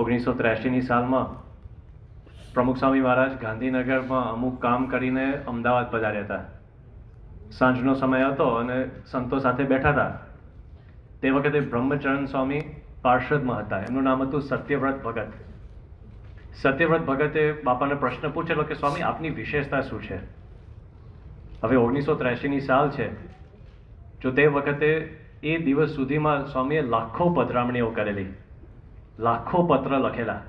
ઓગણીસો ત્ર્યાસીની સાલમાં પ્રમુખ સ્વામી મહારાજ ગાંધીનગરમાં અમુક કામ કરીને અમદાવાદ પધાર્યા હતા. સાંજનો સમય હતો અને સંતો સાથે બેઠા હતા. તે વખતે બ્રહ્મચરણ સ્વામી પાર્ષદમાં હતા. એમનું નામ હતું સત્યવ્રત ભગત. સત્યવ્રત ભગતે બાપાને પ્રશ્ન પૂછેલો કે, સ્વામી, આપની વિશેષતા શું છે? હવે ઓગણીસો ત્ર્યાસીની સાલ છે. જો તે વખતે એ દિવસ સુધીમાં સ્વામીએ લાખો પધરામણીઓ કરેલી. લાખો પત્ર લખેલા.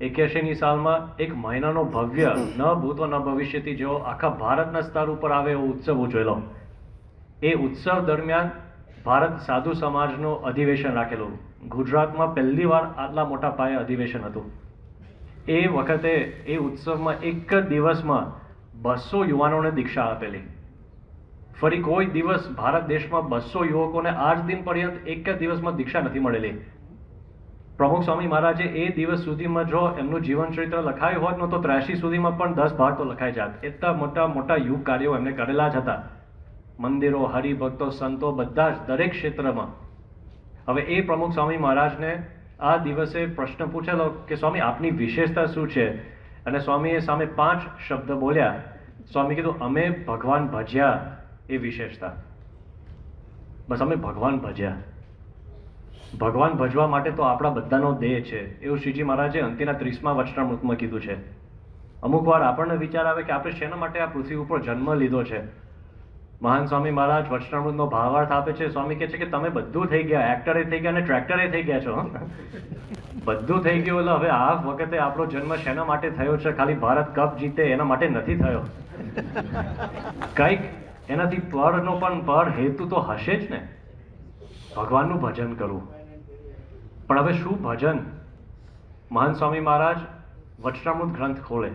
એક્યાસીની સાલમાં એક મહિનાનો ભવ્ય, ન ભૂતો ન ભવિષ્યથી જેવો આખા ભારતના સ્તર ઉપર આવે એવો ઉત્સવ ઉજવેલો. એ ઉત્સવ દરમિયાન ભારત સાધુ સમાજનું અધિવેશન રાખેલું. ગુજરાતમાં પહેલી વાર આટલા મોટા પાયે અધિવેશન હતું. એ વખતે, એ ઉત્સવમાં એક જ દિવસમાં બસો યુવાનોને દીક્ષા આપેલી. ફરી કોઈ દિવસ ભારત દેશમાં બસો યુવકોને આજ દિન પર્યંત એક જ દિવસમાં દીક્ષા નથી મળેલી. પ્રમુખ સ્વામી મહારાજે એ દિવસ સુધીમાં જો એમનું જીવન ચરિત્ર લખાયું હોત ન તો ત્ર્યાસી સુધીમાં પણ દસ ભાગ તો લખાઈ જાત. એટલા મોટા મોટા યુગ કાર્યો એમને કરેલા જ હતા. મંદિરો, હરિભક્તો, સંતો બધા જ દરેક ક્ષેત્રમાં. હવે એ પ્રમુખ સ્વામી મહારાજને આ દિવસે પ્રશ્ન પૂછેલો કે, સ્વામી, આપની વિશેષતા શું છે? અને સ્વામીએ સામે પાંચ શબ્દ બોલ્યા. સ્વામી કીધું, અમે ભગવાન ભજ્યા એ વિશેષતા. બસ, અમે ભગવાન ભજ્યા. ભગવાન ભજવા માટે તો આપણા બધાનો દેહ છે. એવું શ્રીજી મહારાજે અંતિના ત્રીસમાં વચનામૃતમાં કીધું છે. અમુક વાર આપણને વિચાર આવે કે આપણે શેના માટે આ પૃથ્વી ઉપર જન્મ લીધો છે? મહાન સ્વામી મહારાજ વચનામૃતનો ભાવાર્થ આપે છે. સ્વામી કહે છે કે તમે બધું થઈ ગયા એક્ટરે થઈ ગયા અને ટ્રેક્ટરે થઈ ગયા છો બધું થઈ ગયું એટલે હવે આ વખતે આપણો જન્મ શેના માટે થયો છે? ખાલી ભારત કપ જીતે એના માટે નથી થયો. કંઈક એનાથી પરનો પણ પર હેતુ તો હશે જ ને. ભગવાનનું ભજન કરવું. પણ હવે શું ભજન? મહાન સ્વામી મહારાજ, વચનામૃત ગ્રંથ ખોલે.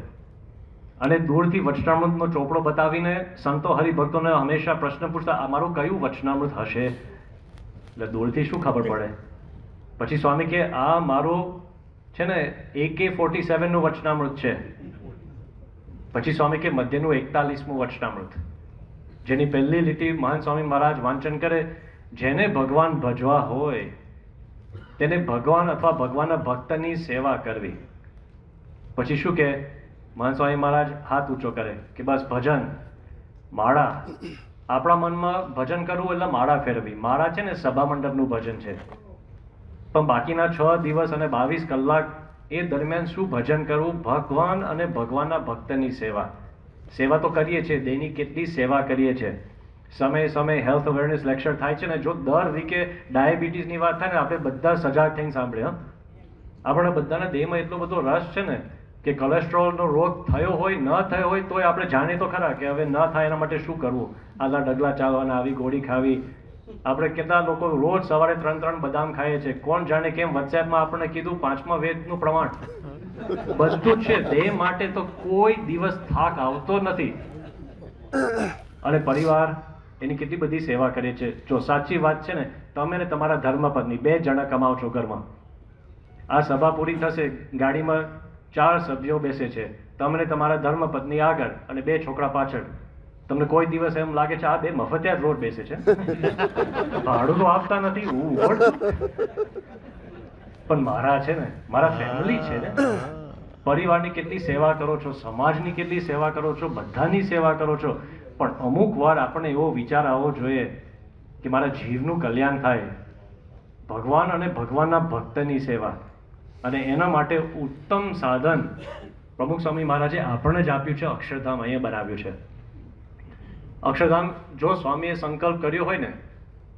અને દૂરથી વચનામૃતનો ચોપડો બતાવીને સંતો હરિભક્તોને હંમેશા પ્રશ્ન પૂછતા અમારું કયું વચનામૃત હશે? એટલે દૂરથી શું ખબર પડે? પછી સ્વામી કે આ મારું છે ને એકે ફોર્ટી સેવનનું વચનામૃત છે. પછી સ્વામી કે મધ્યનું એકતાલીસમું વચનામૃત. જેની પહેલી લીટી મહાન સ્વામી મહારાજ વાંચન કરે, જેને ભગવાન ભજવા હોય તેને ભગવાન અથવા ભગવાનના ભક્તની સેવા કરવી. પછી શું કે મહાસ્વામી મહારાજ, હાથ ઊંચો કરે. કે બસ, ભજન, માળા. આપણા મનમાં ભજન કરવું એટલે માળા ફેરવી માળા છે ને, સભા મંડપનું ભજન છે. પણ બાકીના છ દિવસ અને બાવીસ કલાક એ દરમિયાન શું ભજન કરવું? ભગવાન અને ભગવાનના ભક્તની સેવા. સેવા તો કરીએ છીએ દૈનિક કેટલી સેવા કરીએ છીએ. સમયે સમયે હેલ્થ અવેરનેસ લેક્ચર થાય છે ને, જો દર વીકે ડાયાબિટીસની વાત થાય ને, આપણે બધા સજાગ થઈને સાંભળીએ હા. આપણા બધાના દેહમાં એટલો બધો રસ છે ને કે કોલેસ્ટ્રોલનો રોગ થયો હોય, ન થયો હોય, તોય આપણે જાણીએ તો ખરા કે હવે ન થાય એના માટે શું કરવું? આલા ડગલા ચાલવાના, આવી ગોળી ખાવી. આપણે કેટલા લોકો રોજ સવારે ત્રણ ત્રણ બદામ ખાઈએ છીએ કોણ જાણે કેમ વોટ્સએપમાં આપણને કીધું પાંચમા વેદનું પ્રમાણ. બધું છે. દેહ માટે તો કોઈ દિવસ થાક આવતો નથી. અને પરિવાર એની કેટલી બધી સેવા કરે છે. જો સાચી વાત છે ને તમે ને તમારા ધર્મપત્ની બે જણા કમાઓ છો ઘરમાં. આ સભા પૂરી થશે, ગાડીમાં ચાર સભ્યો બેસે છે. તમને તમારા ધર્મપત્ની આગળ અને બે છોકરા પાછળ. તમને કોઈ દિવસ એમ લાગે છે આ બે મફતિયાત રોડ બેસે છે? ભાડું તો આપતા નથી પણ મારા છે ને, મારા ફેમિલી છે ને, પરિવારની કેટલી સેવા કરો છો, સમાજની કેટલી સેવા કરો છો, બધાની સેવા કરો છો. પણ અમુક વાર આપણને એવો વિચાર આવવો જોઈએ કે મારા જીવનું કલ્યાણ થાય. ભગવાન અને ભગવાનના ભક્તની સેવા. અને એના માટે ઉત્તમ સાધન. પ્રમુખ સ્વામી મહારાજે આપણને જ આપ્યું છે, અક્ષરધામ અહીંયા બનાવ્યું છે. અક્ષરધામ જો સ્વામીએ સંકલ્પ કર્યો હોય ને,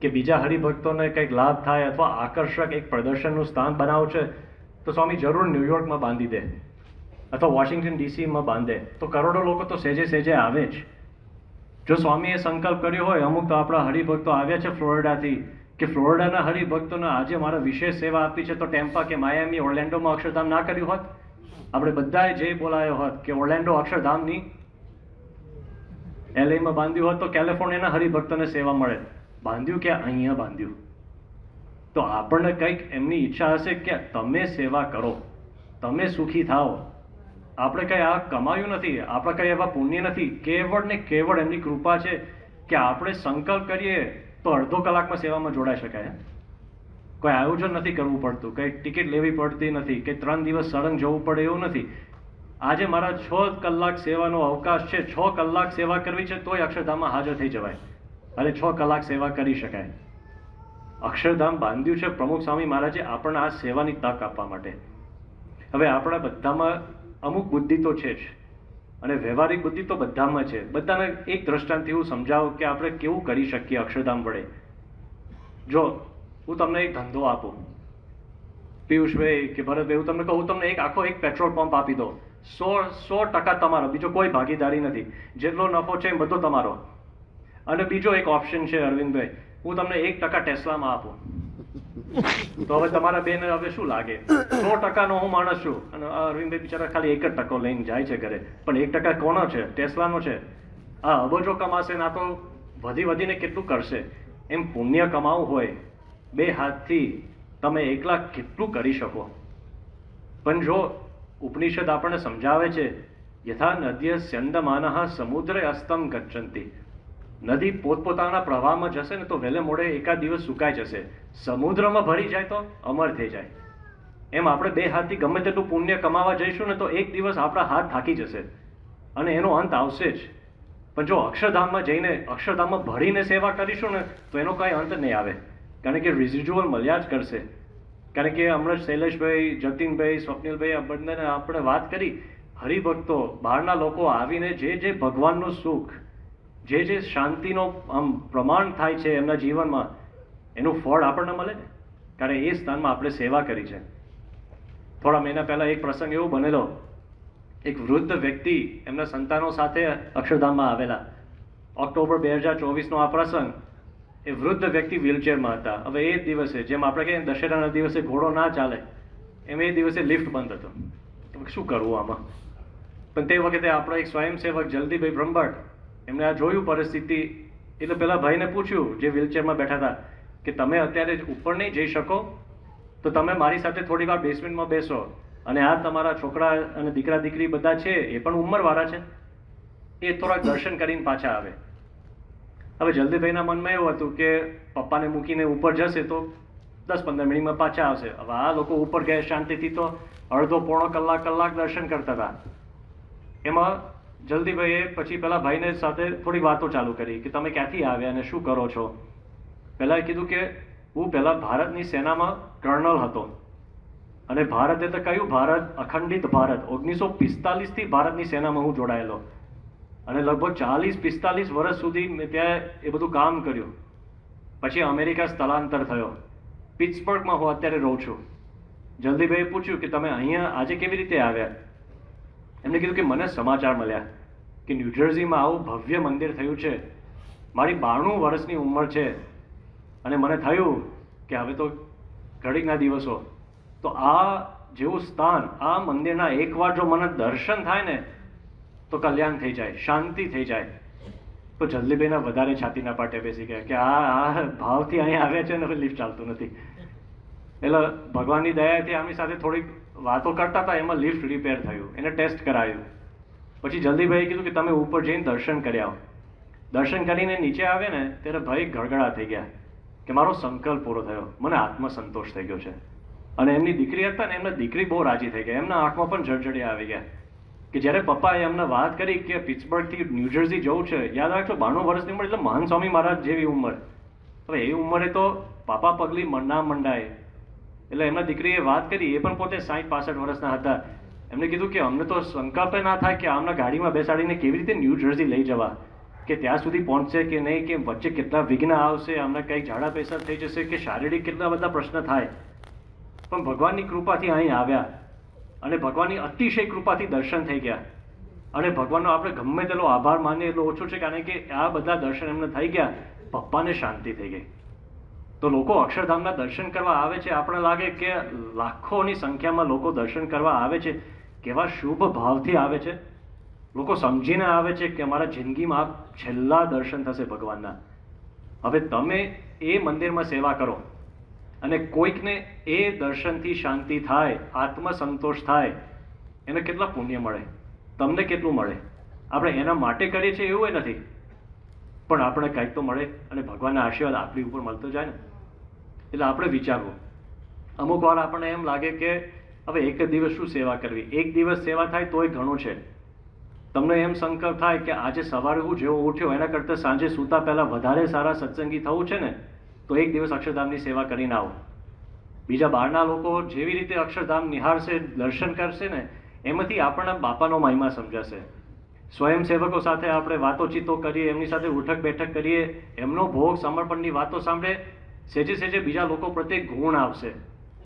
કે બીજા હરિભક્તોને કંઈક લાભ થાય અથવા આકર્ષક એક પ્રદર્શનનું સ્થાન બનાવું છે, તો સ્વામી જરૂર ન્યુયોર્કમાં બાંધી દે. અથવા વોશિંગ્ટન ડીસીમાં બાંધે. તો કરોડો લોકો તો સેજે સેજે આવે જ. જો સ્વામીએ સંકલ્પ કર્યો હોય, અમુક તો આપણા હરિભક્તો આવ્યા છે ફ્લોરિડાથી, કે ફ્લોરિડાના હરિભક્તોને આજે મારે વિશેષ સેવા આપી છે, તો ટેમ્પા કે માયામી ઓર્લેન્ડોમાં અક્ષરધામ ના કર્યું હોત? આપણે બધાએ જે બોલાયો હોત કે ઓર્લેન્ડો અક્ષરધામની એલએમાં બાંધ્યું હોત, તો કેલિફોર્નિયાના હરિભક્તોને સેવા મળે. બાંધ્યું કે અહીંયા બાંધ્યું? તો આપણને કંઈક એમની ઈચ્છા હશે કે તમે સેવા કરો, તમે સુખી થાઓ. આપણે કંઈ આ કમાયું નથી, આપણે કંઈ એવા પુણ્ય નથી. કેવળ ને કેવળ એમની કૃપા છે કે આપણે સંકલ્પ કરીએ તો અડધો કલાકમાં સેવામાં જોડાઈ શકાય. કોઈ આયોજન નથી કરવું પડતું, કંઈ ટિકિટ લેવી પડતી નથી, કે ત્રણ દિવસ સળંગ જવું પડે એવું નથી. આજે મારા છ કલાક સેવાનો અવકાશ છે, છ કલાક સેવા કરવી છે તોય અક્ષરધામમાં હાજર થઈ જવાય. અને છ કલાક સેવા કરી શકાય. અક્ષરધામ બાંધ્યું છે પ્રમુખ સ્વામી મહારાજે આપણને આ સેવાની તક આપવા માટે. હવે આપણા બધામાં અમુક બુદ્ધિ તો છે જ. અને વ્યવહારિક બુદ્ધિ તો બધામાં છે. બધાને એક દ્રષ્ટાંતથી હું સમજાવું કે આપણે કેવું કરી શકીએ અક્ષરધામ વડે. જો, હું તમને એક ધંધો આપું. પિયુષભાઈ કે ભરતભાઈ, હું તમને કહું તમને એક આખો એક પેટ્રોલ પંપ આપી દો સો સો ટકા તમારો, બીજો કોઈ ભાગીદારી નથી. જેટલો નફો છે એ બધો તમારો. અને બીજો એક ઓપ્શન છે અરવિંદભાઈ, હું તમને એક ટકા ટેસ્લામાં આપું. તો હવે તમારા બેન હવે શું લાગે? સો ટકાનો હું માણસ છું અને અરવિંદભાઈ બિચારા ખાલી એક જ ટકો લઈને જાય છે ઘરે. પણ એક ટકા કોનો છે? ટેસ્લાનો છે. આ અબજો કમાશે ના તો વધી વધીને કેટલું કરશે? એમ પુણ્ય કમાવું હોય, બે હાથથી તમે એકલા કેટલું કરી શકો? પણ જો ઉપનિષદ આપણને સમજાવે છે, યથા નદ્ય સ્યંદમાનઃ સમુદ્રે અસ્તમ ગચ્છન્તિ નદી પોતપોતાના પ્રવાહમાં જશે ને તો વહેલે મોડે એકાદ દિવસ સુકાઈ જશે. સમુદ્રમાં ભરી જાય તો અમર થઈ જાય. એમ આપણે બે હાથથી ગમે તેટલું પુણ્ય કમાવા જઈશું ને તો એક દિવસ આપણા હાથ થાકી જશે. અને એનો અંત આવશે જ. પણ જો અક્ષરધામમાં જઈને અક્ષરધામમાં ભરીને સેવા કરીશું ને તો એનો કાંઈ અંત નહીં આવે. કારણ કે રિઝિજ્યુઅલ મળ્યા જ કરશે. કારણ કે હમણાં શૈલેષભાઈ, જતીનભાઈ, સ્વપ્નિલભાઈ આ બંનેને આપણે વાત કરી. હરિભક્તો, બહારના લોકો આવીને જે જે ભગવાનનું સુખ જે જે શાંતિનો, આમ, પ્રમાણ થાય છે એમના જીવનમાં, એનું ફળ આપણને મળે ને? કારણ એ સ્થાનમાં આપણે સેવા કરી છે. થોડા મહિના પહેલાં એક પ્રસંગ એવો બનેલો. એક વૃદ્ધ વ્યક્તિ એમના સંતાનો સાથે અક્ષરધામમાં આવેલા. ઓક્ટોબર બે હજાર ચોવીસનો આ પ્રસંગ. એ વૃદ્ધ વ્યક્તિ વ્હીલચેરમાં હતા. હવે એ દિવસે, જેમ આપણે કહીએ દશેરાના દિવસે ઘોડો ના ચાલે, એમ એ દિવસે લિફ્ટ બંધ હતો. શું કરવું આમાં? પણ તે વખતે આપણા એક સ્વયંસેવક જલ્દીભાઈ બ્રહ્મભટ્ટ એમણે આ જોયું પરિસ્થિતિ એટલે પેલા ભાઈને પૂછ્યું, જે વ્હીલચેરમાં બેઠા હતા, કે તમે અત્યારે ઉપર નહીં જઈ શકો? તો તમે મારી સાથે થોડી વાર બેસમેન્ટમાં બેસો. અને આ તમારા છોકરા અને દીકરા, દીકરી બધા છે, એ પણ ઉંમરવાળા છે. એ થોડાક દર્શન કરીને પાછા આવે. હવે જલ્દીભાઈના મનમાં એવું હતું કે પપ્પાને મૂકીને ઉપર જશે તો દસ પંદર મિનિટમાં પાછા આવશે. હવે આ લોકો ઉપર ગયા શાંતિથી તો અડધો પોણો કલાક કલાક દર્શન કરતા હતા. એમાં જલ્દીભાઈએ પછી પેલા ભાઈને સાથે થોડી વાતો ચાલુ કરી કે તમે ક્યાંથી આવ્યા અને શું કરો છો? પહેલાં કીધું કે હું પહેલાં ભારતની સેનામાં કર્નલ હતો. અને ભારતે તો કહ્યું, ભારત અખંડિત ભારત. ઓગણીસો પિસ્તાલીસથી ભારતની સેનામાં હું જોડાયેલો. અને લગભગ ચાલીસ પિસ્તાલીસ વર્ષ સુધી મેં ત્યાં એ બધું કામ કર્યું. પછી અમેરિકા સ્થળાંતર થયો. પિટ્સબર્ગમાં હું અત્યારે રહું છું. જલ્દીભાઈએ પૂછ્યું કે તમે અહીંયા આજે કેવી રીતે આવ્યા? એમને કીધું કે મને સમાચાર મળ્યા કે ન્યૂજર્સીમાં આવું ભવ્ય મંદિર થયું છે. મારી બાણું વર્ષની ઉંમર છે અને મને થયું કે હવે તો ઘડીકના દિવસો. તો આ જેવું સ્થાન, આ મંદિરના એકવાર જો મને દર્શન થાય ને, તો કલ્યાણ થઈ જાય, શાંતિ થઈ જાય. તો જલ્દીભાઈના વધારે છાતીના પાટે બેસી ગયા કે આ આ ભાવથી અહીંયા આવ્યા છે ને લિફ્ટ ચાલતું નથી. એટલે ભગવાનની દયાથી આમની સાથે થોડીક વાતો કરતા હતા, એમાં લિફ્ટ રિપેર થયું, એને ટેસ્ટ કરાયું. પછી જલ્દીભાઈએ કીધું કે તમે ઉપર જઈને દર્શન કરી આવો. દર્શન કરીને નીચે આવે ને, ત્યારે ભાઈ ગળગળા થઈ ગયા કે મારો સંકલ્પ પૂરો થયો. મને આત્મસંતોષ થઈ ગયો છે. અને એમની દીકરી હતા ને, એમના દીકરી બહુ રાજી થઈ ગયા. એમના આંખમાં પણ જળજડિયા આવી ગયા. કે જ્યારે પપ્પાએ એમને વાત કરી કે પિટ્સબર્ગથી ન્યૂજર્સી જવું છે, યાદ રાખજો બાણું વર્ષની ઉંમર, એટલે મહાન સ્વામી મહારાજ જેવી ઉંમર. હવે એ ઉંમરે તો પાપા પગલી ના મંડાય. એટલે એમના દીકરીએ વાત કરી, એ પણ પોતે સાઠ પાસઠ વર્ષના હતા. એમણે કીધું કે અમને તો સંકલ્પ ના થાય કે આમના ગાડીમાં બેસાડીને કેવી રીતે ન્યૂ જર્સી લઈ જવા. કે ત્યાં સુધી પહોંચશે કે નહીં, કે વચ્ચે કેટલા વિઘ્ન આવશે અમને કંઈક ઝાડા પૈસા થઈ જશે, કે શારીરિક કેટલા બધા પ્રશ્ન થાય. પણ ભગવાનની કૃપાથી અહીં આવ્યા. અને ભગવાનની અતિશય કૃપાથી દર્શન થઈ ગયા. અને ભગવાનનો આપણે ગમે તેટલો આભાર માનીએ, એટલો ઓછો છે કારણ કે આ બધા દર્શન એમને થઈ ગયા. પપ્પાને શાંતિ થઈ ગઈ. તો લોકો અક્ષરધામના દર્શન કરવા આવે છે. આપણે લાગે કે લાખોની સંખ્યામાં લોકો દર્શન કરવા આવે છે. કેવા શુભ ભાવથી આવે છે. લોકો સમજીને આવે છે કે અમારા જિંદગીમાં છેલ્લા દર્શન થશે ભગવાનના. હવે તમે એ મંદિરમાં સેવા કરો અને કોઈકને એ દર્શનથી શાંતિ થાય, આત્મસંતોષ થાય, એને કેટલા પુણ્ય મળે, તમને કેટલું મળે? આપણે એના માટે કરીએ છીએ એવું એ નથી. પણ આપણે કંઈક તો મળે અને ભગવાનના આશીર્વાદ આપણી ઉપર મળતો જાય ને. એટલે આપણે વિચારવું. અમુક વાર આપણને એમ લાગે કે હવે એક જ દિવસ શું સેવા કરવી? એક દિવસ સેવા થાય તોય ઘણું છે. તમને એમ સંકલ્પ થાય કે આજે સવારે હું જેવો ઉઠ્યો એના કરતાં સાંજે સૂતા પહેલાં વધારે સારા સત્સંગી થવું છે ને, તો એક દિવસ અક્ષરધામની સેવા કરીને આવો. બીજા બહારના લોકો જેવી રીતે અક્ષરધામ નિહાળશે, દર્શન કરશે ને, એમાંથી આપણને બાપાનો મહિમા સમજાશે. સ્વયંસેવકો સાથે આપણે વાતોચીતો કરીએ, એમની સાથે ઉઠક બેઠક કરીએ, એમનો ભોગ સમર્પણની વાતો સાંભળે, સેજે સેજે બીજા લોકો પ્રત્યે ગુણ આવશે.